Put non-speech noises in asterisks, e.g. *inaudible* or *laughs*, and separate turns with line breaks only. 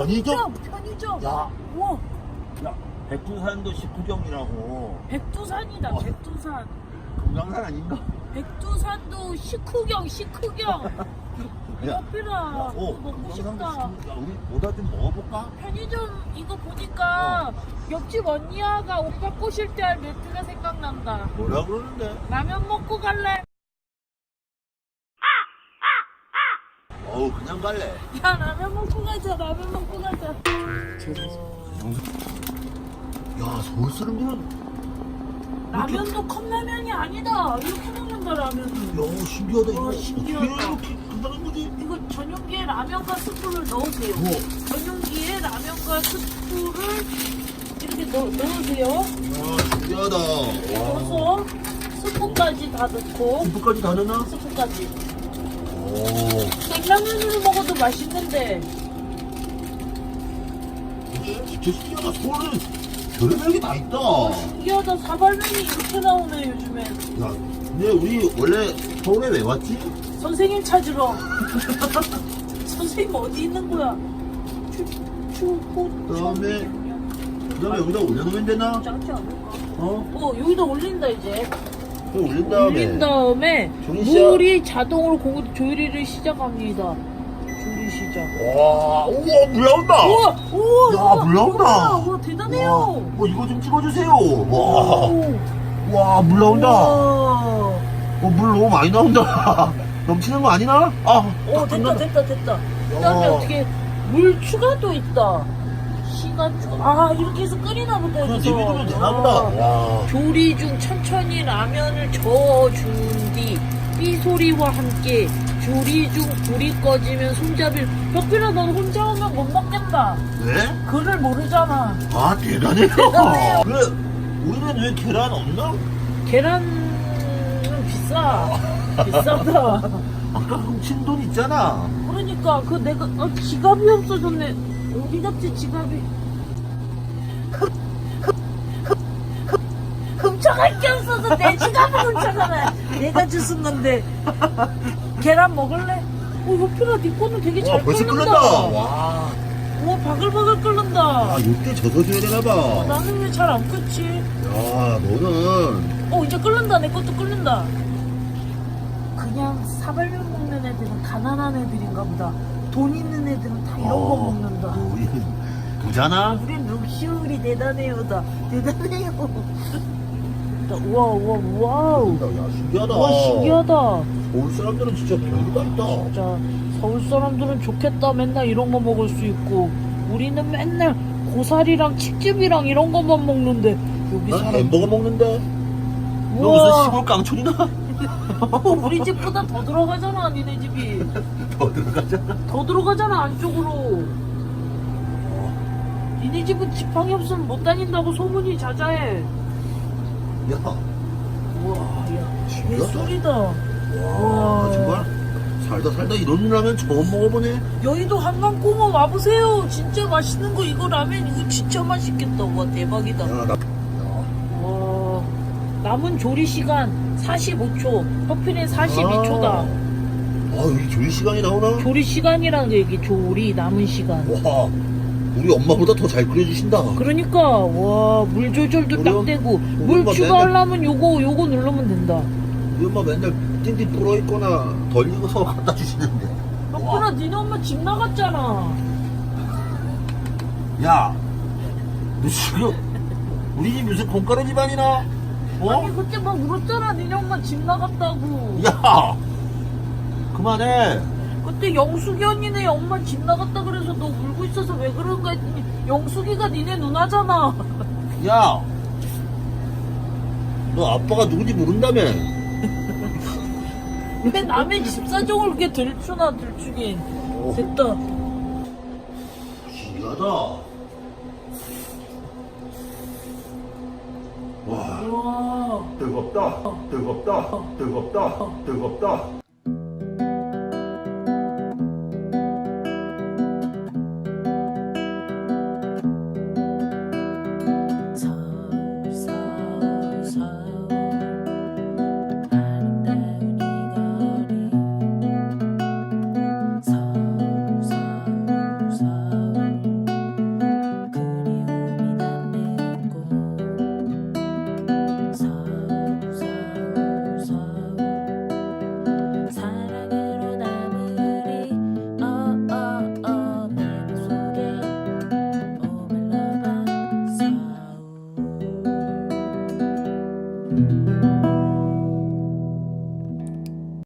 편의점? 편의점. 야, 우와, 야, 백두산도 식후경이라고.
백두산이다.
어.
백두산.
금강산 아닌가?
백두산도 식후경, 식후경. *laughs* 커피라 먹고 싶다.
야, 우리 뭐다 좀 먹어볼까?
편의점 이거 보니까 어. 옆집 언니야가 오빠 꼬실 때 할 멘트가 생각난다.
뭐라 그러는데?
라면 먹고 갈래?
어우, 그냥 갈래.
야 라면 먹고 가자 라면 먹고 가자
야, 서울 사람들은,
라면도 컵라면이 아니다 이렇게 먹는다 라면은
야, 신기하다. 이거
와, 신기하다.
어떻게 이렇게 간다는 거지?
이거 전용기에 라면과 스프를 넣으세요
어.
전용기에 라면과 스프를 이렇게 넣, 넣으세요
와, 신기하다. 와.
넣어서 스프까지 다 넣고
스프까지 다 넣나?
스프까지
오.
생라면으로 먹어도 맛있는데
진짜 신기하다. 서울은 별의별 게 다 있다.
신기하다 사발면이 이렇게 나오네 요즘에
야, 근데 우리 원래 서울에 왜 왔지?
선생님 찾으러 *laughs* 선생님 어디 있는 거야 추,
그다음에 그 다음에 여기다 올려놓으면 되나?
작지 않을까
어?
어 여기다 올린다 이제
또 올린 다음에.
올린 다음에
조리 시작.
물이 자동으로 고, 조리를 시작합니다 조리 시작
와, 우와, 물 나온다!
우와 우와
야,
우와,
물 나온다.
우와, 우와 대단해요
와, 뭐 이거 좀 찍어주세요. 와,
오.
와, 물 나온다.
우와.
어, 물 너무 많이 나온다. *laughs* 넘치는 거 아니나? 아, 오딱
됐다
끝난다.
됐다 됐다 그 다음에
어.
어떻게 물 추가도 있다 추가 아 이렇게 해서 끓이나 보다
그냥
여기서
내비두면 되나 보다.
아.
와.
조리 중 천천히 라면을 저어준 뒤 삐소리와 함께 조리 중 불이 꺼지면 손잡이를 벽비라 넌 혼자 오면 못 먹겠다
왜?
그를 모르잖아
아, 대단해요.
대단해요.
그, 우리는 왜 계란 없나?
계란은 비싸 비싸다 *laughs*
아까 훔친 돈 있잖아.
그러니까 그 내가 어, 지갑이 없어졌네 어디 갔지 지갑이 훔쳐갈 게 없어서 내 지갑을 훔쳐가네 내가 주신 건데 계란 먹을래? 어 옆이라 네 거는 되게
와,
잘
벌써
끓는다
끓는다. 와.
우와 바글바글 끓는다
아, 이때 젖어줘야 되나봐.
나는 왜 잘 안 끓지?
야, 너는.
어 이제 끓는다 내 것도 끓는다 그냥 사발면 먹는 애들은 가난한 애들인가 보다 돈 있는 애들은 다 이런 거
어,
먹는다
우리는 부자나?
룩시울이 대단해요 다 대단해요 나- 우와 우와 와우
야, 신기하다.
와 신기하다
서울 사람들은 진짜 다 있다.
진짜 서울 사람들은 좋겠다 맨날 이런 거 먹을 수 있고 우리는 맨날 고사리랑 칡즙이랑 이런 것만 먹는데 여기
난
사람
햄버거 먹는데. 너
우와.
무슨 시골 깡촌이나? *laughs*
우리 집보다 더 들어가잖아 니네 집이 *laughs*
더 들어가잖아.
더 들어가잖아 안쪽으로 니네 집은 지팡이 없으면 못 다닌다고 소문이 자자해.
야,
우와 야
신기하다.
개소리다
와, 정말? 살다 살다 이런 라면 처음 먹어보네.
여의도 한강공원 와보세요. 진짜 맛있는 거 이거 라면. 이거 진짜 맛있겠다. 와 대박이다.
야, 나.
와. 남은 조리 시간 45초. 커피는 42초다.
아, 여기 조리 시간이 나오나?
조리 시간이란 얘기. 조리 남은 시간.
와, 우리 엄마보다 더 잘 끓여주신다.
그러니까 와 물 조절도 딱
그래요?
되고
우리
물
엄마
추가하려면 요거 요거 누르면 된다
우리 엄마 맨날 띵띵 불어있거나 덜 익어서 갖다 주시는데.
덕분아 니네 엄마 집 나갔잖아
야, 너 지금 우리 집 요새 공가루 집안이나? 어?
아니 그때 막 울었잖아 니네 엄마 집 나갔다고
야, 그만해.
그때 영숙이 언니네 엄마 집 나갔다 그래서 너 울고 있어서 왜 그런가 했더니 영숙이가 니네 누나잖아
야, 너 아빠가 누군지 모른다며?
왜 남의 집 사정을 그렇게 들추나 들추긴
어.
됐다
신기하다. 와,
와
뜨겁다, 뜨겁다, 뜨겁다, 뜨겁다.